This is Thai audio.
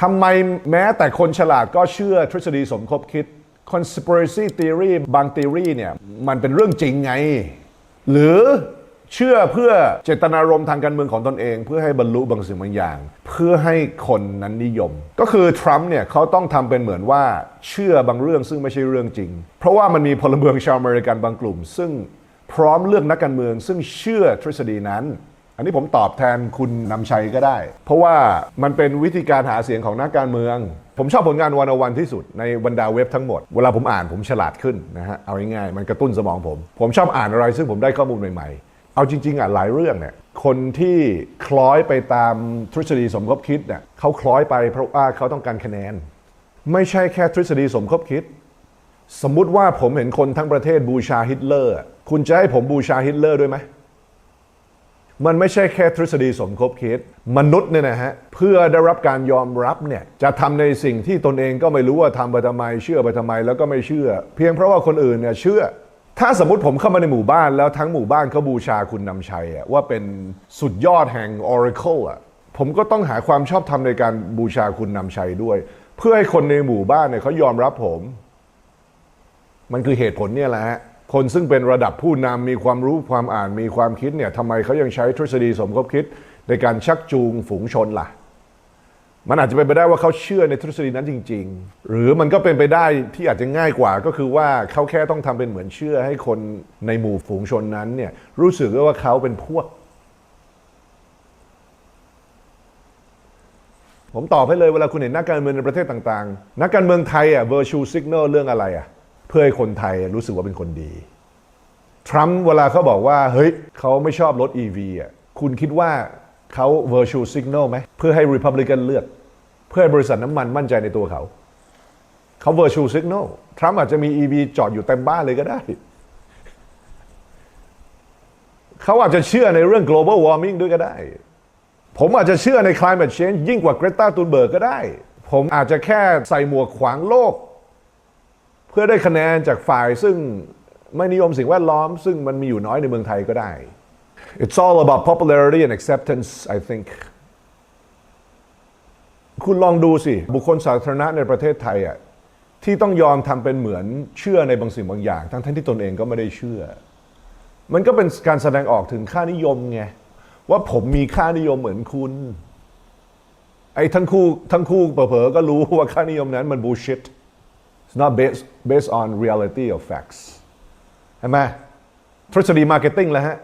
ทำไมแม้แต่คนฉลาดก็เชื่อทฤษฎีสมคบคิด conspiracy theory บาง theory เนี่ย มันเป็นเรื่องจริงไง หรือเชื่อเพื่อเจตนารมณ์ทางการเมืองของตนเอง เพื่อให้บรรลุบางสิ่งบางอย่าง เพื่อให้คนนั้นนิยม ก็คือทรัมป์เนี่ยเขาต้องทำเป็นเหมือนว่าเชื่อบางเรื่องซึ่งไม่ใช่เรื่องจริง เพราะว่ามันมีพลเมืองชาวอเมริกันบางกลุ่ม ซึ่งพร้อมเลือกนักการเมือง ซึ่งเชื่อทฤษฎีนั้น อันนี้ผมตอบแทนคุณนำชัยก็ได้ เพราะว่ามันเป็นวิธีการหาเสียงของนักการเมือง ผมชอบผลงานวันวันที่สุดในบรรดาเว็บทั้งหมด เวลาผมอ่านผมฉลาดขึ้นนะฮะ เอาง่ายๆมันกระตุ้นสมองผม ผมชอบอ่านอะไรซึ่งผมได้ข้อมูลใหม่ๆ เอาจริงๆอะหลายเรื่องเนี่ยคนที่คล้อยไปตามทฤษฎีสมคบคิดเนี่ยเขาคล้อยไปเพราะว่าเขาต้องการคะแนน ไม่ใช่แค่ทฤษฎีสมคบคิด สมมุติว่าผมเห็นคนทั้งประเทศบูชาฮิตเลอร์ คุณจะให้ผมบูชาฮิตเลอร์ด้วยไหม มันไม่ใช่แค่ทฤษฎีสมคบคิด มนุษย์เนี่ยนะฮะ เพื่อได้รับการยอมรับเนี่ย จะทำในสิ่งที่ตนเองก็ไม่รู้ว่าทำไปทำไม เชื่อไปทำไมแล้วก็ไม่เชื่อ เพียงเพราะว่าคนอื่นเนี่ยเชื่อ ถ้าสมมติผมเข้ามาในหมู่บ้านแล้วทั้งหมู่บ้านเขาบูชาคุณนำชัยอะว่าเป็นสุดยอดแห่ง Oracle อะผมก็ต้องหาความชอบธรรมในการบูชาคุณนำชัยด้วย เพื่อให้คนในหมู่บ้านเนี่ยเขายอมรับผม มันคือเหตุผลเนี่ยแหละฮะ คนซึ่งเป็นระดับผู้นำมีความรู้ความอ่านมีความคิดเนี่ยทำไมเขายังใช้ทฤษฎีสมคบคิดในการชักจูงฝูงชนล่ะ มันอาจจะเป็นไปได้ว่าเขาเชื่อในทฤษฎีนั้นจริง ๆ หรือมันก็เป็นไปได้ที่อาจจะง่ายกว่าก็คือว่าเขาแค่ต้องทำเป็นเหมือนเชื่อให้คนในหมู่ฝูงชนนั้นเนี่ยรู้สึกว่าเขาเป็นพวก ผมตอบให้เลยเวลาคุณเห็นนักการเมืองในประเทศต่าง ๆ นักการเมืองไทยอะ virtue signal เรื่องอะไรอะ เพื่อให้คนไทยรู้สึกว่าเป็นคนดี ทรัมป์เวลาเขาบอกว่า เฮ้ยเขาไม่ชอบรถ EV อะคุณคิดว่าเขา virtue signal ไหม เพื่อให้ Republican เลือก เพื่อให้บริษัทน้ำมันมั่นใจในตัวเขา เขา virtue signal ทรัมป์อาจจะมี EV จอดอยู่เต็มบ้านเลยก็ได้ เขาอาจจะเชื่อในเรื่อง global warming ด้วยก็ได้ ผมอาจจะเชื่อใน climate change ยิ่งกว่าเกรตาตูนเบิร์กก็ได้ ผมอาจจะแค่ใส่หมวกขวางโลก พื่อได้คะแนนจากฝ่ายซึ่งไม่นิยมสิ่งแวดล้อม ซึ่งมันมีอยู่น้อยในเมืองไทยก็ได้ It's all about popularity and acceptance I think คุณลองดูสิ บุคคลสาธารณะในประเทศไทยอะที่ต้องยอมทำเป็นเหมือนเชื่อในบางสิ่งบางอย่าง ทั้งทั้งที่ตนเองก็ไม่ได้เชื่อ มันก็เป็นการแสดงออกถึงค่านิยมไง ว่าผมมีค่านิยมเหมือนคุณ ไอ้ทั้งคู่ทั้งคู่เผลอๆก็รู้ว่าค่านิยมนั้นมัน bullshit it's not based based on reality or facts เห็นไหมทฤษฎี marketing แล้วฮะ